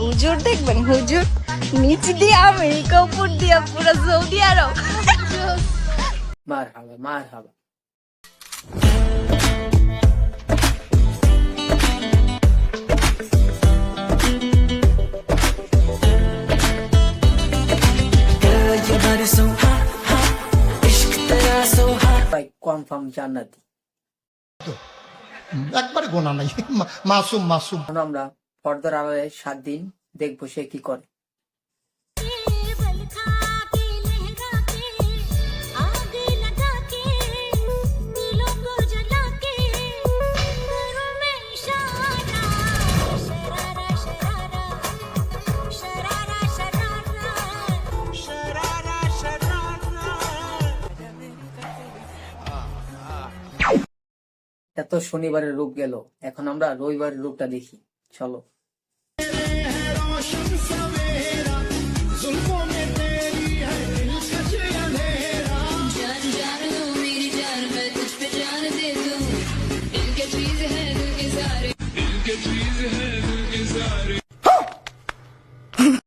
হুজুর দেখবেন হুজুর নিচ দিয়ে আমেরিকা উপর দিয়ে পুরো সৌদি আরব। মার হাবা মার হাবা। কনফার্ম জান্নাতি। একবারে গোনা নাই। মাসুম মাসুম। আমরা পর্দার আড়ালে সাত দিন দেখব সে কি করে। এত শনিবারের রূপ গেল এখন আমরা রবিবারের রূপটা দেখি চলো।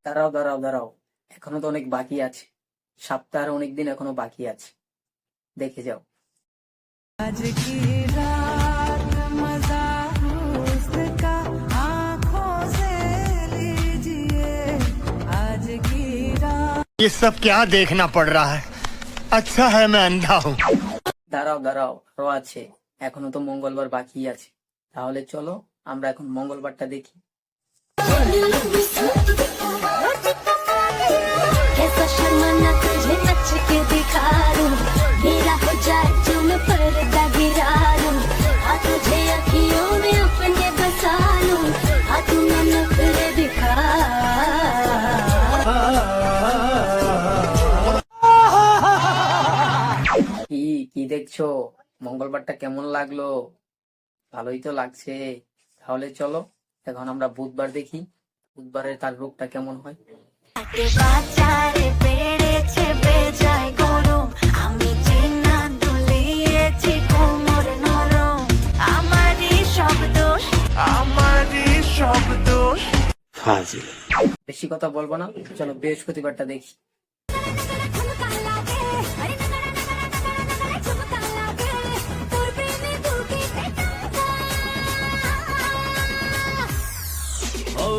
দাঁড়াও দাঁড়াও দাঁড়াও। এখনও তো অনেক বাকি আছে। সপ্তাহের অনেক দিন এখনও বাকি আছে। দেখে যাও। ये सब क्या देखना पड़ रहा है अच्छा है मैं अंधा हूँ দাঁড়াও দাঁড়াও আরো আছে এখনো তো মঙ্গলবার বাকি আছে তাহলে চলো আমরা এখন মঙ্গলবারটা দেখি কি দেখছ? মঙ্গলবারটা কেমন লাগল? ভালোই তো লাগছে। তাহলে চলো এখন আমরা বুধবার দেখি বুধবারের তার রোগটা কেমন হয়। বেশি কথা বলব না চলো বৃহস্পতিবারটা দেখি।